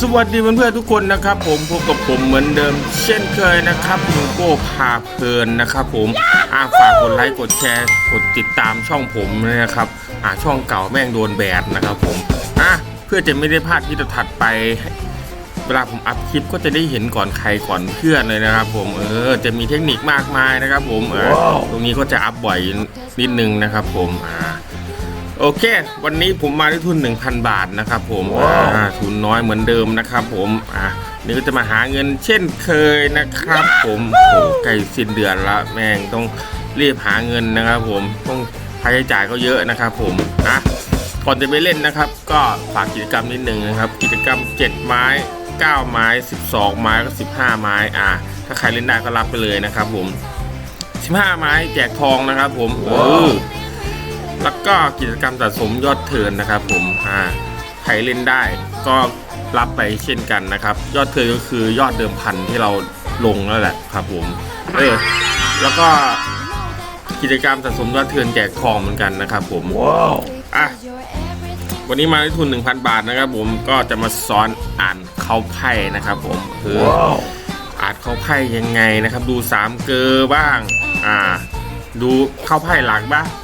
สวัสดีเพื่อนๆทุกคนนะครับ ผมพบกับผมเหมือนเดิม เช่นเคยนะครับลุงโก้พาเพลินนะครับผมอาฝากกดไลค์กดแชร์กดติดตามช่องผมด้วยนะครับอ่าช่องเก่าแม่งโดนแบนนะครับผมอะเพื่อจะไม่ได้พลาดที่จะถัดไปเวลาผมอัพคลิปก็จะได้เห็นก่อนใครก่อนเพื่อนเลยนะครับ ผมเออจะมีเทคนิคมากมายนะครับ ผมเออตรงนี้ก็จะอัพบ่อยนิดนึงนะครับ ผมอ่า โอเค วันนี้ผมมาด้วยทุน 1,000 บาทนะครับผมอ่าทุนน้อยเหมือนเดิมนะครับผมอ่านี่ก็จะมาหาเงินเช่นเคยนะครับ ผมโอ้ใกล้สิ้นเดือนละแม่งต้องรีบหาเงินนะครับ ผมต้องค่าใช้จ่ายก็เยอะนะครับ ผมอะก่อนจะไปเล่นนะครับ ก็ฝากกิจกรรมนิดนึงนะครับ กิจกรรม 7 ไม้ 9 ไม้ 12 ไม้ก็15 ไม้อ่าถ้าใครเล่นได้ก็รับไปเลยนะครับ ผม 15 ไม้แจกทองนะครับ ผมเออ แล้วก็กิจกรรมสะสมยอดเทิร์นนะครับ ผมอ่าใครเล่นได้ก็รับไปเช่นกันนะครับ ยอดเทิร์นก็คือยอดเดิมพันที่เราลงแล้วแหละครับผมเออแล้วก็กิจกรรมสะสมยอดเทิร์นแจกทองเหมือนกันนะครับ ผมอะวันนี้มาด้วยทุน 1,000 บาทนะครับ ผมก็จะมาสอนอ่านเขาไพ่นะครับ ผมคืออ่านเขาไพ่ยังไงนะครับ ดูสามเกอบ้าง อ่า ดูเข้าไพ่หลักบ้างโอ้อื้อหือ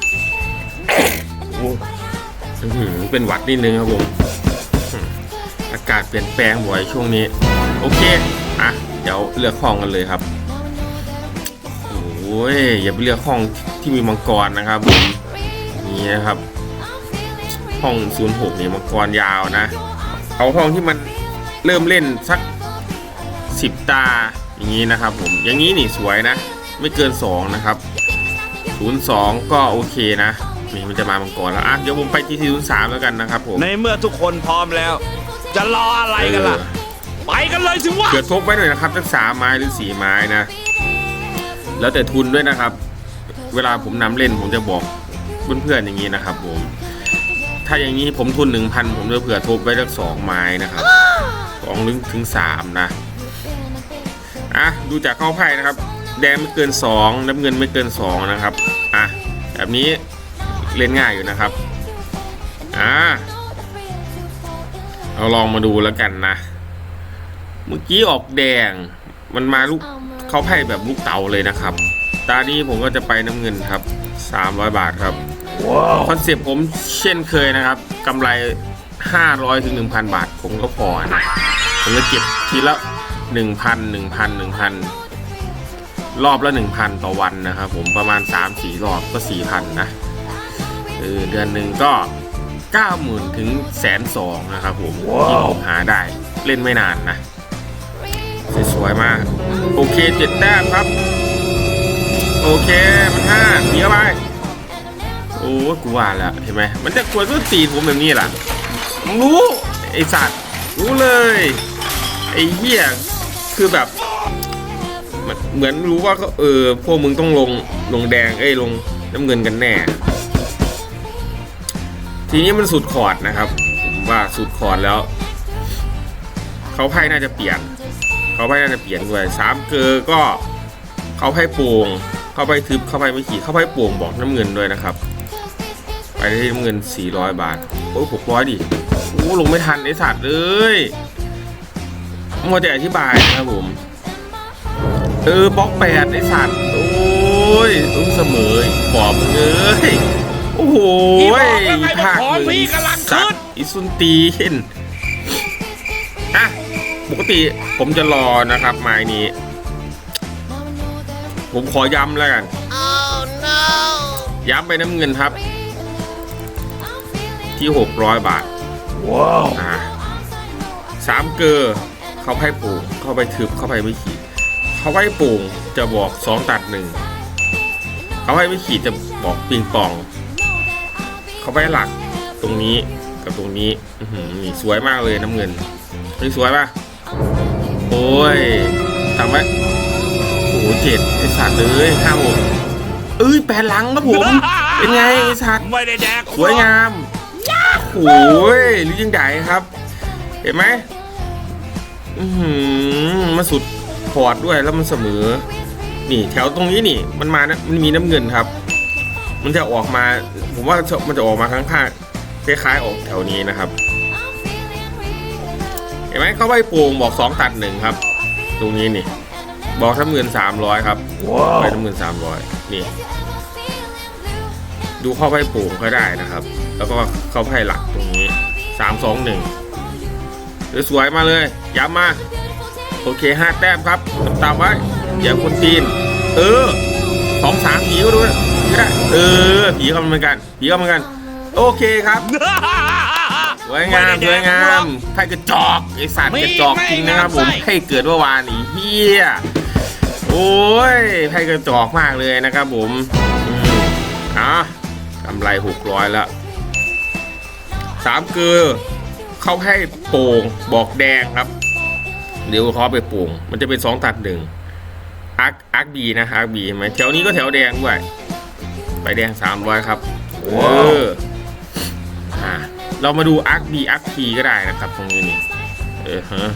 เป็นหวัดนิดนึงครับผมอืมอากาศเปลี่ยนแปลงบ่อยช่วงนี้ โอเค อะ เดี๋ยวเลือกห้องกันเลยครับ โอ้ย อย่าไปเลือกห้องที่มีมังกรนะครับผมนี่นะครับ ห้อง 06นี่มังกรยาวนะ เอาห้องที่มันเริ่มเล่นสัก 10 ตาอย่างนี้นะครับผม อย่างนี้นี่สวยนะ ไม่เกิน 2 นะครับ 02 ก็โอเคนะ นี่มันจะมามังกรแล้วอะเดี๋ยวผมไปที่03แล้วกันนะครับผมในเมื่อทุกคนพร้อมแล้ว จะรออะไรกันล่ะ ไปกันเลยสิวะเผื่อทบไว้หน่อยนะครับสักสามไม้หรือสี่ไม้นะ แล้วแต่ทุนด้วยนะครับ เวลาผมนำเล่นผมจะบอกเพื่อนๆอย่างนี้นะครับ ผม ถ้าอย่างนี้ผมทุนหนึ่งพันผมจะเผื่อทบไว้สักสองไม้นะครับสองถึงถึงสามนะอะดูจากเข้าไพ่นะครับ แดงไม่เกินสองน้ำเงินไม่เกินสองนะครับอะแบบนี้ เล่นง่ายอยู่นะครับอ่าเราลองมาดูแล้วกันนะ เมื่อกี้ออกแดง มันมาลูกเขาไพ่แบบลูกเต๋าเลยนะครับ ตานี้ผมก็จะไปน้ำเงินครับ 300 บาทครับคอนเซปต์ผมเช่นเคยนะครับกำไร 500ถึง1,000 บาท ผมก็พอนะผมจะเก็บทีละ 1,000 1,000 1,000รอบละ 1,000 ต่อวันนะครับผมประมาณ 3-4 รอบก็ 4,000 นะ เออเดือนหนึ่งก็ 90,000ถึงแสนสองนะครับผมที่ผมหาได้เล่นไม่นานนะ สวยๆมาก โอเคเจ็ดแต้มครับ โอเคมันห้าเดี๋ยวไปโอ้ยกูว่าแล้วเห็นไหมมันจะกวนต้นตีนผมแบบนี้ล่ะมึงรู้ ไอสัตว์ รู้เลย ไอเหี้ยคือแบบมันเหมือนรู้ว่าก็เออพวกมึงต้องลงลงแดงเอ้ยลงน้ำเงินกันแน่ ทีนี้มันสุดคอร์ดนะครับ ผมว่าสุดคอร์ดแล้ว เขาไพ่น่าจะเปลี่ยน เขาไพ่น่าจะเปลี่ยนด้วยสามเกอก็เขาไพ่โป่งเขาไพ่ทึบเขาไพ่ไม่ขี่เขาไพ่โป่งบอกน้ำเงินด้วยนะครับ ไปที่น้ำเงิน 400 บาทโอ้หกร้อยดิโอ้ลงไม่ทันไอสัตว์เลยมัวแต่อธิบายนะครับผมเออบล็อกแปดไอสัตว์โอ้ยต้องเสมอปอบมึงเอ้ย อ้โหอีบอกแล้วไงว่าของพี่กำลังขึ้นสัตว์อิซุนตีนอะปกติผมจะรอนะครับไม้นี้ ผมขอย้ำแล้วกัน ย้ำไปน้ำเงินครับ ที่ 600 บาท ว้าวอ่าสามเกอร์เข้าไพ่โป่งเข้าไปทึบเข้าไปไม่ขีดเข้าไพ่โป่งจะบอกสองตัดหนึ่งเข้าไพ่ไม่ขีดจะบอกปิงปอง เข้าไพ่หลักตรงนี้กับตรงนี้อื้อหือนี่สวยมากเลยน้ำเงินนี่สวยปะโอ้ยทำไว้โอ้โหเจ็ดไอสัตว์เลยห้าหกเอ้ยแปดหลังครับผม เป็นไงไอสัตว์ไม่ได้แดกสวยงามโอ้ยลิยิ่งใหญ่ครับ เห็นไหมอือหือมาสุดพอร์ดด้วยแล้วมันเสมอ นี่แถวตรงนี้นี่ มันมานะมันมีน้ำเงินครับ มันจะออกมา ผมว่ามันจะออกมาข้างๆคล้ายๆออกแถวนี้นะครับ เห็นไหมเข้าไปโป่งบอกสองตัดหนึ่งครับ ตรงนี้นี่ บอกทั้งหมื่นสามร้อยครับไปทั้งหมื่นสามร้อยนี่ ดูเข้าไปโป่งก็ได้นะครับ แล้วก็เข้าไปหลักตรงนี้สามสองหนึ่งสวยๆมาเลยย้ำมา โอเคห้าแต้มครับตามๆไว้อย่าคนตีน เออสองสามผีก็ดูนะ ก็ได้ เออ ผีก็เหมือนกัน ผีก็เหมือนกัน โอเคครับสวยงามสวยงามไพ่กระจอกไอสัตว์กระจอกจริงนะครับผมให้เกิดเมื่อวานนี้เฮียโอ้ยไพ่กระจอกมากเลยนะครับผมอืมอะกำไรหกร้อยแล้วสามเกลือเข้าให้โป่งบอกแดงครับ เดี๋ยวเขาไปโป่งมันจะเป็นสองตัดหนึ่งอาร์คอาร์คบีนะอาร์คบีเห็นไหมแถวนี้ก็แถวแดงด้วย ไปแดงสามร้อยครับเอออะเรามาดูอาร์คบีอาร์คพีก็ได้นะครับตรงนี้นี่เออฮะ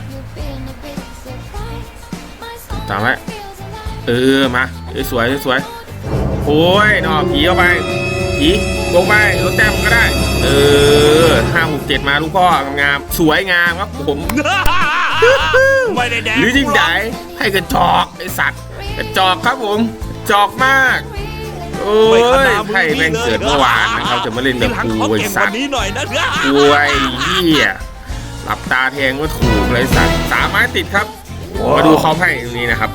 ตามไว้เออมาเออสวยสวยโอ้ยนอผีเข้าไปผีลงไปรถแต้มก็ได้ เออห้าหกเจ็ดมาลูกพ่องามๆสวยงามครับผมไม่ได้แดกหรือจริงไหนให้กระจอกไอสัตว์กระจอกครับผม จอกมาก โอ้ยไพ่แม่งเกิดเมื่อวานนะครับจะมาเล่นแบบกูไอเก่งกสัตว์นี้หน่อยนะกล้วยเหี้ยหลับตาแทงก็ถูกเลยสัตว์สามไม้ติดครับ มาดูเขาไพ่ตรงนี้นะครับ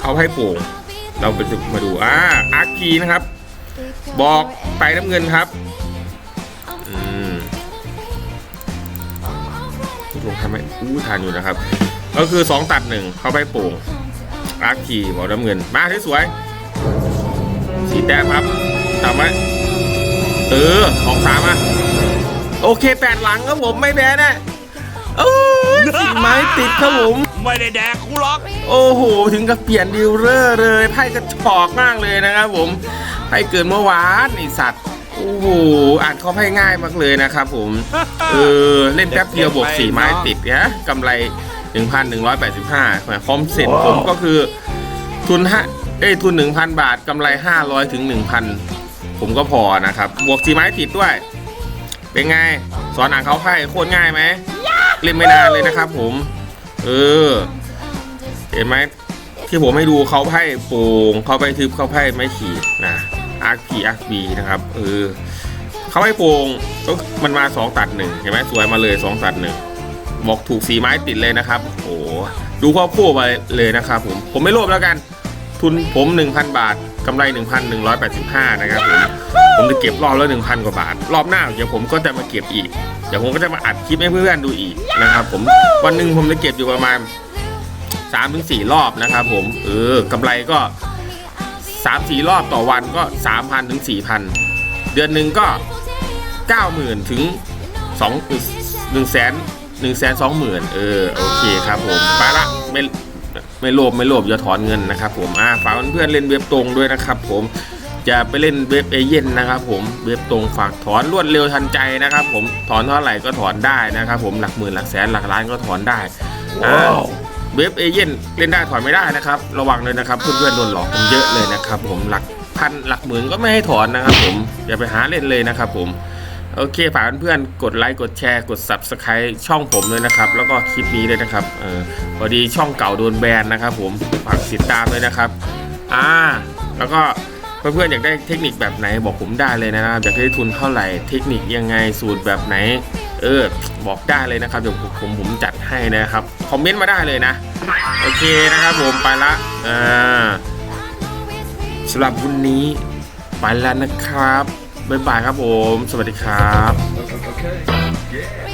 เขาไพ่โป่งเราไปดูมาดูอ่าอาร์คีนะครับ บอกไปน้ำเงินครับอืมลงทำไหมอู้ทานอยู่นะครับ ก็คือ2ตัดหนึ่งเขาไปโป่งอาร์คีบอกน้ำเงินมาสวย สีแต้มครับตามไว้เออสองสามอะโอเคแปดหลังครับผมไม่แพ้นะโอ้ยสีไม้ติดครับผม ไม่ได้แดกกูหรอก โอ้โห ถึงกับเปลี่ยนดิวเลอร์เลยไพ่กระชอกมากเลยนะครับผมไพ่เกินเมื่อวานไอสัตว์โอ้โหอ่านข้อไพ่ง่ายมากเลยนะครับผม เออ เล่นแป๊บเดียวบวกสี่ไม้ติดนะกำไร 1,185คอมเซ็ตผมก็คือทุนฮะ เอ้ยทุน 1,000 บาทกำไร 500ถึง1,000 ผมก็พอนะครับ บวกสีไม้ติดด้วย เป็นไง สอนอ่านเขาไพ่โคตรง่ายไหมเล่นไม่นานเลยนะครับผม เออ เห็นไหมที่ผมให้ดูเขาไพ่โป่งเขาไพ่ทึบเขาไพ่ไม้ขีดนะอาร์พีอาร์บีนะครับเออเขาไพ่โป่งก็มันมาสองตัดหนึ่งเห็นไหมสวยมาเลยสองตัดหนึ่งบอกถูกสีไม้ติดเลยนะครับ โอ้ดูครอบครัวไปเลยนะครับผมผมไม่โลภแล้วกัน ทุนผม 1,000 บาทกำไร 1,185 นะครับผมผมจะเก็บรอบละ1,000 กว่าบาท รอบหน้าเดี๋ยวผมก็จะมาเก็บอีก เดี๋ยวผมก็จะมาอัดคลิปให้เพื่อนๆดูอีกนะครับผมวันหนึ่งผมจะเก็บอยู่ประมาณสามถึงสี่รอบนะครับผมเออกำไรก็สามสี่รอบต่อวันก็สามพันถึงสี่พันเดือนหนึ่งก็เก้าหมื่นถึงสองหนึ่งแสนหนึ่งแสนสองหมื่นเออโอเคครับผมไปละไม่ ไม่โลภไม่โลภอย่าถอนเงินนะครับผมอ่าฝากเพื่อนๆเล่นเว็บตรงด้วยนะครับผมจะไปเล่นเว็บเอเย่นนะครับผมเว็บตรงฝากถอนรวดเร็วทันใจนะครับผมถอนเท่าไหร่ก็ถอนได้นะครับผมหลักหมื่นหลักแสนหลักล้านก็ถอนได้อ่าเว็บเอเย่นเล่นได้ถอนไม่ได้นะครับ ระวังเลยนะครับเพื่อนๆโดนหลอกกันเยอะเลยนะครับผมหลักพันหลักหมื่นก็ไม่ให้ถอนนะครับผมอย่าไปหาเล่นเลยนะครับผม โอเคฝากเพื่อนๆกดไลค์กดแชร์กด subscribe ช่องผมเลยนะครับ แล้วก็คลิปนี้เลยนะครับเออพอดีช่องเก่าโดนแบนนะครับผมฝากติดตามเลยนะครับอ่าแล้วก็เพื่อนๆอยากได้เทคนิคแบบไหนบอกผมได้เลยนะครับอยากได้ทุนเท่าไหร่เทคนิคยังไงสูตรแบบไหน เออบอกได้เลยนะครับเดี๋ยวผมผมผมจัดให้นะครับคอมเมนต์มาได้เลยนะโอเคนะครับผมไปละอ่าสำหรับวันนี้ไปแล้วนะครับ บ๊ายบายครับผม สวัสดีครับ Okay. Yeah.